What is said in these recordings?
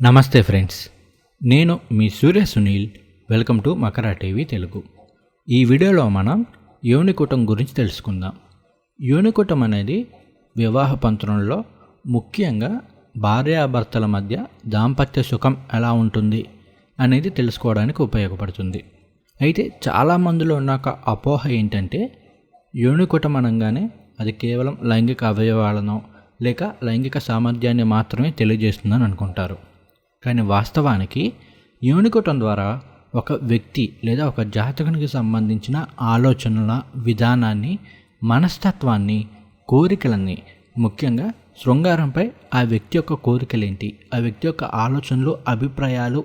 నమస్తే ఫ్రెండ్స్. నేను మీ Surya Sunil. Welcome to Makara TV Telugu. ఈ వీడియోలో మనం యోనికుటం గురించి తెలుసుకుందాం. యోనికుటం అనేది వివాహ పంత్రంలో ముఖ్యంగా భార్యాభర్తల మధ్య దాంపత్య సుఖం ఎలా ఉంటుంది అనేది తెలుసుకోవడానికి ఉపయోగపడుతుంది. అయితే చాలామందిలో ఉన్న ఒక అపోహ ఏంటంటే యోనికుటం అనగానే అది కేవలం లైంగిక అవయవాలను లేక లైంగిక సామర్థ్యాన్ని మాత్రమే తెలియజేస్తుందని అనుకుంటారు. కానీ వాస్తవానికి యూనికోటం ద్వారా ఒక వ్యక్తి లేదా ఒక జాతకునికి సంబంధించిన ఆలోచనల విధానాన్ని మనస్తత్వాన్ని కోరికలని ముఖ్యంగా శృంగారంపై ఆ వ్యక్తి యొక్క కోరికలేంటి ఆ వ్యక్తి యొక్క ఆలోచనలు అభిప్రాయాలు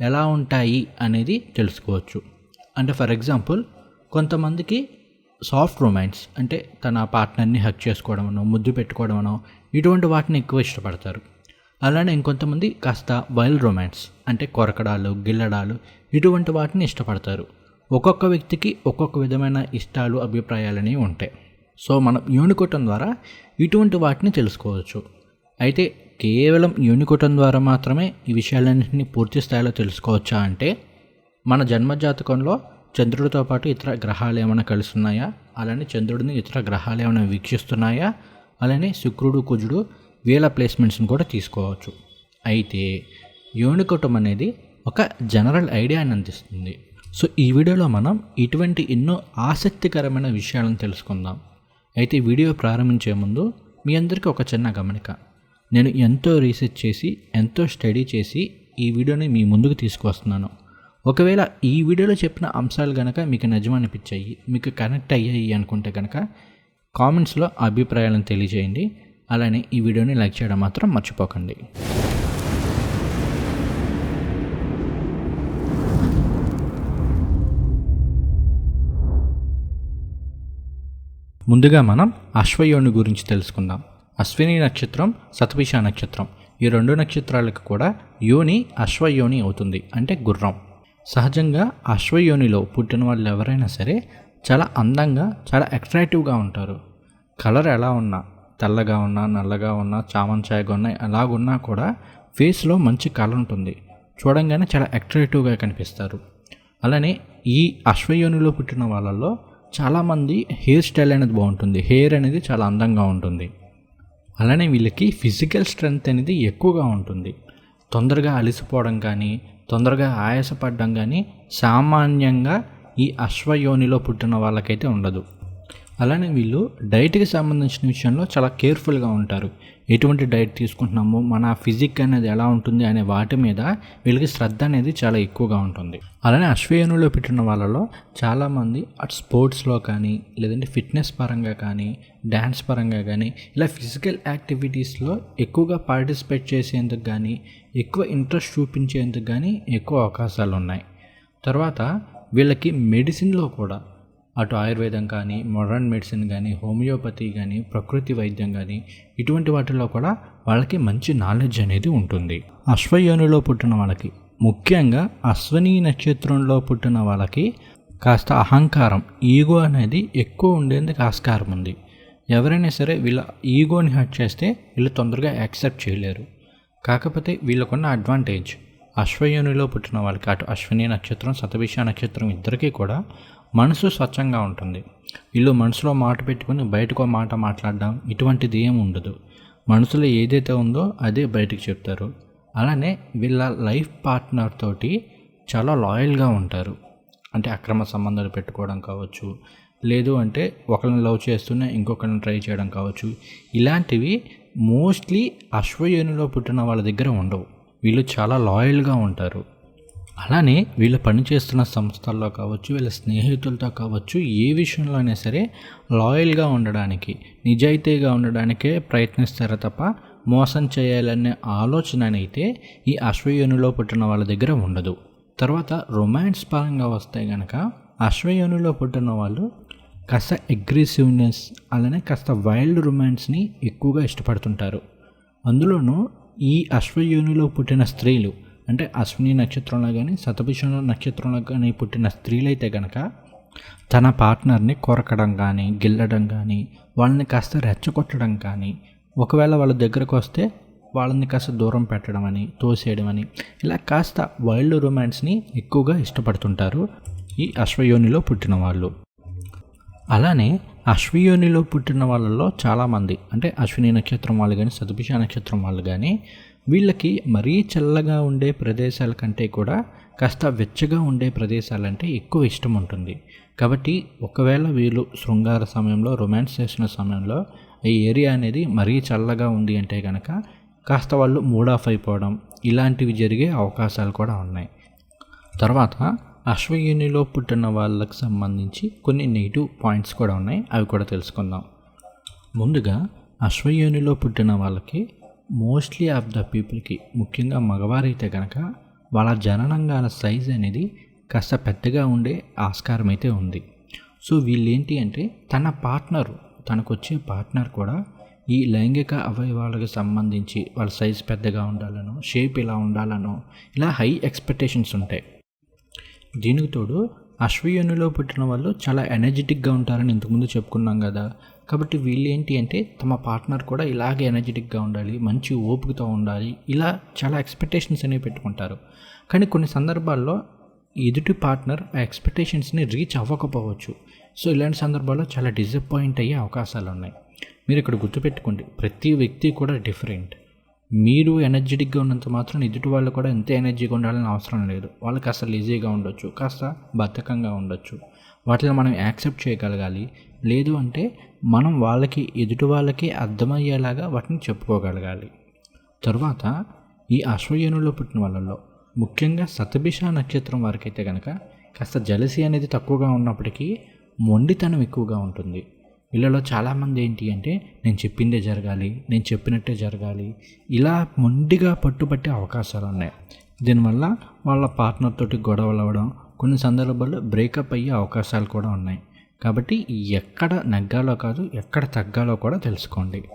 ఎలా ఉంటాయి అనేది తెలుసుకోవచ్చు. అంటే ఫర్ ఎగ్జాంపుల్ కొంతమందికి సాఫ్ట్ రొమాన్స్ అంటే తన పార్ట్నర్ని హక్ చేసుకోవడమనో ముద్దు పెట్టుకోవడమనో ఇటువంటి వాటిని ఎక్కువ ఇష్టపడతారు. అలానే ఇంకొంతమంది కాస్త వైల్డ్ రొమాన్స్ అంటే కొరకడాలు గిల్లడాలు ఇటువంటి వాటిని ఇష్టపడతారు. ఒక్కొక్క వ్యక్తికి ఒక్కొక్క విధమైన ఇష్టాలు అభిప్రాయాలని ఉంటాయి. సో మనం యూనికోటం ద్వారా ఇటువంటి వాటిని తెలుసుకోవచ్చు. అయితే కేవలం యూనికోటం ద్వారా మాత్రమే ఈ విషయాలన్నింటినీ పూర్తి స్థాయిలో తెలుసుకోవచ్చా అంటే మన జన్మజాతకంలో చంద్రుడితో పాటు ఇతర గ్రహాలు ఏమైనా కలుస్తున్నాయా? అలానే చంద్రుడిని ఇతర గ్రహాలు ఏమైనా వీక్షిస్తున్నాయా? అలానే శుక్రుడు కుజుడు వేల ప్లేస్మెంట్స్ని కూడా తీసుకోవచ్చు. అయితే యోనికోటం అనేది ఒక జనరల్ ఐడియాని అందిస్తుంది సో ఈ వీడియోలో మనం ఇటువంటి ఎన్నో ఆసక్తికరమైన విషయాలను తెలుసుకుందాం. అయితే వీడియో ప్రారంభించే ముందు మీ అందరికీ ఒక చిన్న గమనిక. నేను ఎంతో రీసెర్చ్ చేసి ఎంతో స్టడీ చేసి ఈ వీడియోని మీ ముందుకు తీసుకువస్తున్నాను. ఒకవేళ ఈ వీడియోలో చెప్పిన అంశాలు కనుక మీకు నిజమనిపించాయి మీకు కనెక్ట్ అయ్యాయి అనుకుంటే కనుక కామెంట్స్లో అభిప్రాయాలను తెలియజేయండి. అలానే ఈ వీడియోని లైక్ చేయడం మాత్రం మర్చిపోకండి. ముందుగా మనం అశ్వయోని గురించి తెలుసుకుందాం. అశ్విని నక్షత్రం సతపిష నక్షత్రం ఈ రెండు నక్షత్రాలకు కూడా యోని అశ్వయోని అవుతుంది అంటే గుర్రం. సహజంగా అశ్వయోనిలో పుట్టిన వాళ్ళు ఎవరైనా సరే చాలా అందంగా చాలా అట్రాక్టివ్గా ఉంటారు. కలర్ ఎలా ఉన్నా తెల్లగా ఉన్నా నల్లగా ఉన్నా చామంచాయగా ఉన్నా అలాగున్నా కూడా ఫేస్లో మంచి కలర్ ఉంటుంది. చూడంగానే చాలా అట్రాక్టివ్గా కనిపిస్తారు. అలానే ఈ అశ్వయోనిలో పుట్టిన వాళ్ళల్లో చాలామంది హెయిర్ స్టైల్ అనేది బాగుంటుంది. హెయిర్ అనేది చాలా అందంగా ఉంటుంది. అలానే వీళ్ళకి ఫిజికల్ స్ట్రెంగ్త్ అనేది ఎక్కువగా ఉంటుంది. తొందరగా అలసిపోవడం కానీ తొందరగా ఆయాసపడడం కానీ సామాన్యంగా ఈ అశ్వయోనిలో పుట్టిన వాళ్ళకైతే ఉండదు. అలానే వీళ్ళు డైట్కి సంబంధించిన విషయంలో చాలా కేర్ఫుల్గా ఉంటారు. ఎటువంటి డైట్ తీసుకుంటున్నామో మన ఫిజిక్ అనేది ఎలా ఉంటుంది అనే వాటి మీద వీళ్ళకి శ్రద్ధ అనేది చాలా ఎక్కువగా ఉంటుంది. అలానే అశ్వయనులో పెట్టిన వాళ్ళలో చాలామంది అటు స్పోర్ట్స్లో కానీ లేదంటే ఫిట్నెస్ పరంగా కానీ డ్యాన్స్ పరంగా కానీ ఇలా ఫిజికల్ యాక్టివిటీస్లో ఎక్కువగా పార్టిసిపేట్ చేసేందుకు కానీ ఎక్కువ ఇంట్రెస్ట్ చూపించేందుకు కానీ ఎక్కువ అవకాశాలు ఉన్నాయి తర్వాత వీళ్ళకి మెడిసిన్లో కూడా అటు ఆయుర్వేదం కానీ మోడర్న్ మెడిసిన్ కానీ హోమియోపతి కానీ ప్రకృతి వైద్యం కానీ ఇటువంటి వాటిలో కూడా వాళ్ళకి మంచి నాలెడ్జ్ అనేది ఉంటుంది. అశ్వయోనిలో పుట్టిన వాళ్ళకి ముఖ్యంగా అశ్వని నక్షత్రంలో పుట్టిన వాళ్ళకి కాస్త అహంకారం ఈగో అనేది ఎక్కువ ఉండేందుకు ఆస్కారం ఉంది. ఎవరైనా సరే వీళ్ళ ఈగోని హర్ట్ చేస్తే వీళ్ళు తొందరగా యాక్సెప్ట్ చేయలేరు. కాకపోతే వీళ్ళకున్న అడ్వాంటేజ్ అశ్వయోనిలో పుట్టిన వాళ్ళకి అటు అశ్విని నక్షత్రం శతభిష నక్షత్రం ఇద్దరికీ కూడా మనసు స్వచ్ఛంగా ఉంటుంది. వీళ్ళు మనసులో మాట పెట్టుకుని బయటకు మాట మాట్లాడడం ఇటువంటిది ఏమి ఉండదు. మనసులో ఏదైతే ఉందో అదే బయటకు చెప్తారు. అలానే వీళ్ళ లైఫ్ పార్ట్నర్ తోటి చాలా లాయల్గా ఉంటారు. అంటే అక్రమ సంబంధాలు పెట్టుకోవడం కావచ్చు లేదు అంటే ఒకరిని లవ్ చేస్తూనే ఇంకొకరిని ట్రై చేయడం కావచ్చు. ఇలాంటివి మోస్ట్లీ అశ్వయోనిలో పుట్టిన వాళ్ళ దగ్గర ఉండవు. వీళ్ళు చాలా లాయల్గా ఉంటారు. అలానే వీళ్ళు పనిచేస్తున్న సంస్థల్లో కావచ్చు వీళ్ళ స్నేహితులతో కావచ్చు ఏ విషయంలో అయినా సరే లాయల్గా ఉండడానికి నిజాయితీగా ఉండడానికే ప్రయత్నిస్తారు తప్ప మోసం చేయాలనే ఆలోచన అయితే ఈ అశ్వయోనిలో పుట్టిన వాళ్ళ దగ్గర ఉండదు. తర్వాత రొమాన్స్ పరంగా వస్తే కనుక అశ్వయోనిలో పుట్టిన వాళ్ళు కాస్త అగ్రెసివ్నెస్ అలానే కాస్త వైల్డ్ రొమాన్స్ని ఎక్కువగా ఇష్టపడుతుంటారు. అందులోనూ ఈ అశ్వయోనిలో పుట్టిన స్త్రీలు అంటే అశ్విని నక్షత్రంలో కానీ శతభిషణ నక్షత్రంలో కానీ పుట్టిన స్త్రీలైతే కనుక తన పార్ట్నర్ని కొరకడం కానీ గిల్లడం కానీ వాళ్ళని కాస్త రెచ్చగొట్టడం కానీ ఒకవేళ వాళ్ళ దగ్గరకు వస్తే వాళ్ళని కాస్త దూరం పెట్టడం అని తోసేయడం అని ఇలా కాస్త వైల్డ్ రొమాన్స్ని ఎక్కువగా ఇష్టపడుతుంటారు ఈ అశ్వయోనిలో పుట్టిన వాళ్ళు. అలానే అశ్వయోనిలో పుట్టిన వాళ్ళలో చాలామంది అంటే అశ్విని నక్షత్రం వాళ్ళు కానీ సతభిష నక్షత్రం వాళ్ళు కానీ వీళ్ళకి మరీ చల్లగా ఉండే ప్రదేశాల కంటే కూడా కాస్త వెచ్చగా ఉండే ప్రదేశాలంటే ఎక్కువ ఇష్టం ఉంటుంది. కాబట్టి ఒకవేళ వీళ్ళు శృంగార సమయంలో రొమాన్స్ చేసిన సమయంలో ఈ ఏరియా అనేది మరీ చల్లగా ఉంది అంటే కనుక కాస్త వాళ్ళు మూడ్ ఆఫ్ అయిపోవడం ఇలాంటివి జరిగే అవకాశాలు కూడా ఉన్నాయి. తర్వాత అశ్వయునిలో పుట్టిన వాళ్ళకు సంబంధించి కొన్ని నెగిటివ్ పాయింట్స్ కూడా ఉన్నాయి. అవి కూడా తెలుసుకుందాం. ముందుగా అశ్వయోనిలో పుట్టిన వాళ్ళకి మోస్ట్లీ ఆఫ్ ద పీపుల్కి ముఖ్యంగా మగవారైతే కనుక వాళ్ళ జననంగాన సైజ్ అనేది కాస్త పెద్దగా ఉండే ఆస్కారం అయితే ఉంది. సో వీళ్ళేంటి అంటే తన పార్ట్నర్ తనకు వచ్చే పార్ట్నర్ కూడా ఈ లైంగిక అవయవాలకు సంబంధించి వాళ్ళ సైజ్ పెద్దగా ఉండాలనో షేప్ ఇలా ఉండాలనో ఇలా హై ఎక్స్పెక్టేషన్స్ ఉంటాయి. దీనికి తోడు అశ్వయోనిలో పుట్టిన వాళ్ళు చాలా ఎనర్జెటిక్గా ఉంటారని ఇంతకుముందు చెప్పుకున్నాం కదా. కాబట్టి వీళ్ళు ఏంటి అంటే తమ పార్ట్నర్ కూడా ఇలాగే ఎనర్జెటిక్గా ఉండాలి మంచి ఓపికతో ఉండాలి ఇలా చాలా ఎక్స్పెక్టేషన్స్ అనేవి పెట్టుకుంటారు. కానీ కొన్ని సందర్భాల్లో ఎదుటి పార్ట్నర్ ఆ ఎక్స్పెక్టేషన్స్ని రీచ్ అవ్వకపోవచ్చు. సో ఇలాంటి సందర్భాల్లో చాలా డిసప్పాయింట్ అయ్యే అవకాశాలు ఉన్నాయి మీరు ఇక్కడ గుర్తుపెట్టుకోండి ప్రతి వ్యక్తి కూడా డిఫరెంట్ మీరు ఎనర్జెటిక్గా ఉన్నంత మాత్రం ఎదుటి వాళ్ళు కూడా ఎంత ఎనర్జీగా ఉండాలని అవసరం లేదు. వాళ్ళకి అసలు ఈజీగా ఉండొచ్చు కాస్త బద్ధకంగా ఉండొచ్చు. వాటిని మనం యాక్సెప్ట్ చేయగలగాలి. లేదు అంటే మనం వాళ్ళకి ఎదుటి వాళ్ళకి అర్థమయ్యేలాగా వాటిని చెప్పుకోగలగాలి. తరువాత ఈ అశ్వయనులో పుట్టిన వాళ్ళలో ముఖ్యంగా సతభిష నక్షత్రం వారికైతే కనుక కాస్త జలసి అనేది తక్కువగా ఉన్నప్పటికీ మొండితనం ఎక్కువగా ఉంటుంది. వీళ్ళలో చాలామంది ఏంటి అంటే నేను చెప్పిందే జరగాలి నేను చెప్పినట్టే జరగాలి ఇలా మొండిగా పట్టుబట్టే అవకాశాలు ఉన్నాయి దీనివల్ల వాళ్ళ పార్ట్నర్ తోటి గొడవలు అవ్వడం కొన్ని సందర్భాల్లో బ్రేకప్ అయ్యే అవకాశాలు కూడా ఉన్నాయి. కాబట్టి ఎక్కడ నగ్గాలో కాదు ఎక్కడ తగ్గాలో కూడా తెలుసుకోండి.